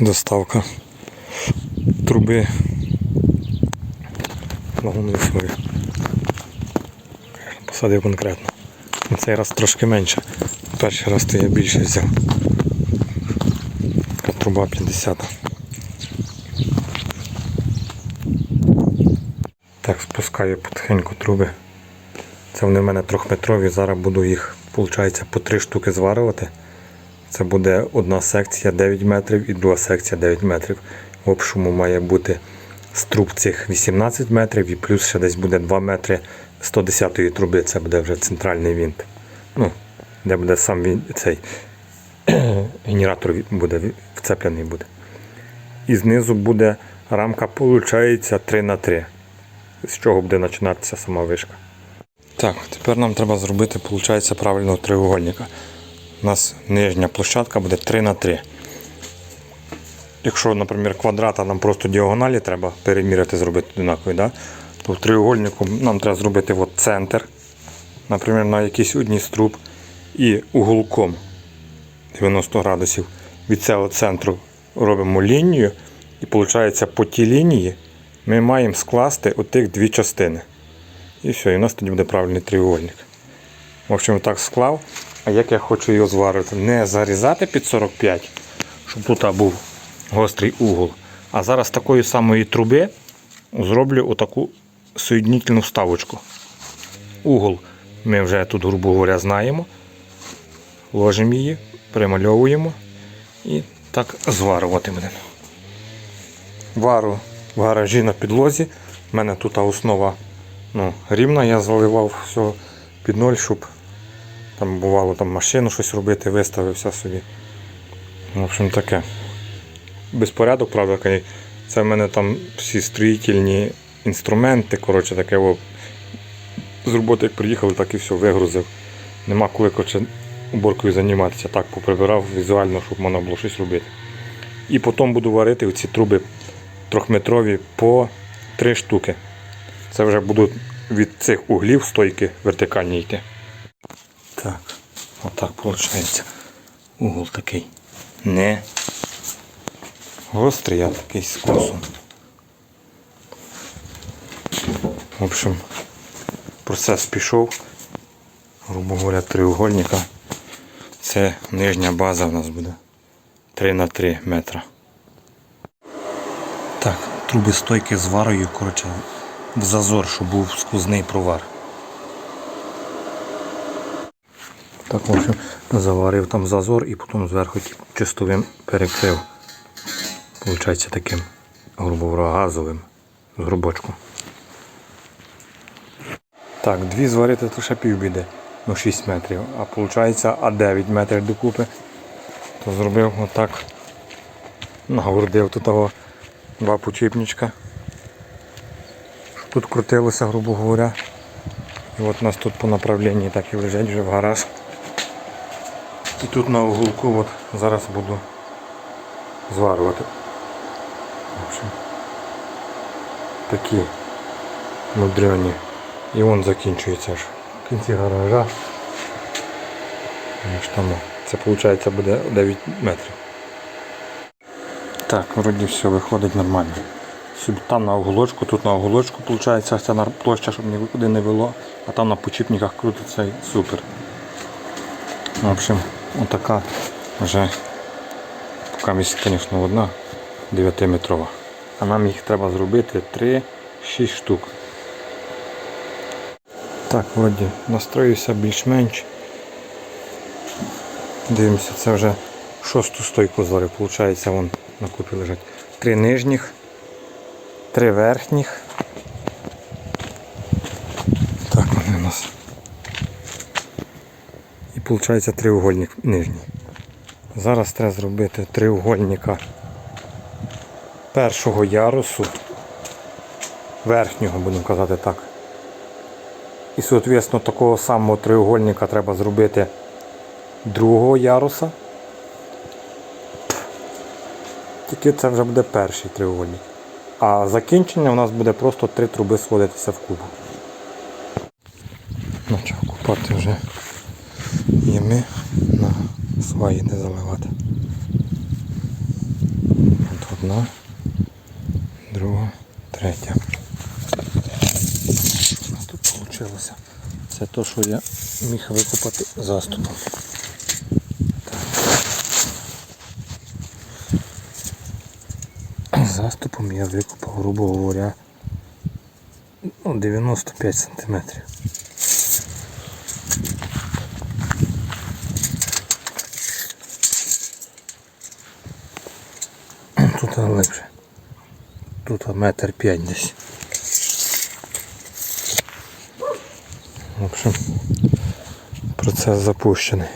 доставка труби вагонної сови. Посадив конкретно. На цей раз трошки менше. Перший раз то я більше взяв. Така труба 50. Так, спускаю потихеньку труби. Це вони в мене трьохметрові. Зараз буду їх, виходить, по три штуки зварювати. Це буде одна секція 9 метрів і друга секція 9 метрів. В общому має бути з труб цих 18 метрів і плюс ще десь буде 2 метри 110-ї труби. Це буде вже центральний винт. Ну, де буде сам він, цей генератор буде вцеплений буде. І знизу буде рамка, виходить, 3 на 3 з чого буде починатися сама вишка. Так, тепер нам треба зробити, виходить, правильного треугольника. У нас нижня площадка буде 3 на 3. Якщо, наприклад, квадрата нам просто діагоналі треба переміряти, зробити однакові, да? то в треугольнику нам треба зробити от центр, наприклад, на якийсь одній з труб, і уголком 90 градусів від цього центру робимо лінію, і виходить, по тій лінії ми маємо скласти отих дві частини. І все, і у нас тоді буде правильний треугольник. В общем, так склав. А як я хочу його зварити? Не зарізати під 45, щоб тут був гострий угол. А зараз такої самої труби зроблю отаку соєднительну вставочку. Угол ми вже тут, грубо говоря, знаємо. Ложимо її, примальовуємо і так зварювати будемо. Вару в гаражі на підлозі. У мене тут основа ну, рівна, я заливав все під ноль, щоб там бувало там машину щось робити, виставився собі. В общем таке. Безпорядок, правда, це в мене там всі строїтельні інструменти, коротше, таке о, з роботи як приїхали, так і все вигрузив. Нема коли коротше, уборкою займатися, так поприбирав візуально, щоб можна було щось робити. І потім буду варити ці труби трьохметрові по три штуки. Це вже будуть від цих углів стойки вертикальні йти. Так, отак виходить. Угол такий не гострий, а такий з косом. В общем, процес пішов. Грубо говоря, треугольника. Це нижня база в нас буде 3 на 3 метра. Так, труби стойки з варою, коротше, в зазор, щоб був сквозний провар. Так, в общем, заварив там зазор і потім зверху чистовим перекрив. Получається таким, грубо газовим з грубочку. Так, дві зварити то ще півбіди, ну 6 метрів, а виходить а 9 метрів докупи. То зробив отак, нагордив тут того два почіпничка. Тут крутилося, грубо говоря. І от у нас тут по направленні так і лежать вже в гараж. І тут на уголку от зараз буду зварювати. В общем, такі мудрені. І вон закінчується аж в кінці гаража. Аж там, це виходить буде 9 метрів. Так, вроді все виходить нормально. Там на уголочку, тут на уголочку виходить ця площа, щоб нікуди не вело, а там на почіпниках крутиться і супер. В общем, отака вже поки місць, звісно, одна 9-метрова. А нам їх треба зробити 3-6 штук. Так, вроді настроївся більш-менш. Дивимося, це вже шосту стойку зварив. Получається, вон на купі лежать. Три нижніх, три верхніх. Так вони у нас. І виходить треугольник нижній. Зараз треба зробити треугольника першого ярусу, верхнього, будемо казати так. І, соответственно, такого самого треугольника треба зробити другого яруса. Тільки це вже буде перший треугольник. А закінчення у нас буде просто три труби сходитися в кубу. Почав купати вже ями на сваї не заливати. От Одна, друга, третя. Нас тут вийшло? Це те, що я міг викопати заступом. Заступом я викопав, грубо говоря, ну, 95 сантиметрів. Тут. Тут метр п'ять десь. В общем, процес запущений.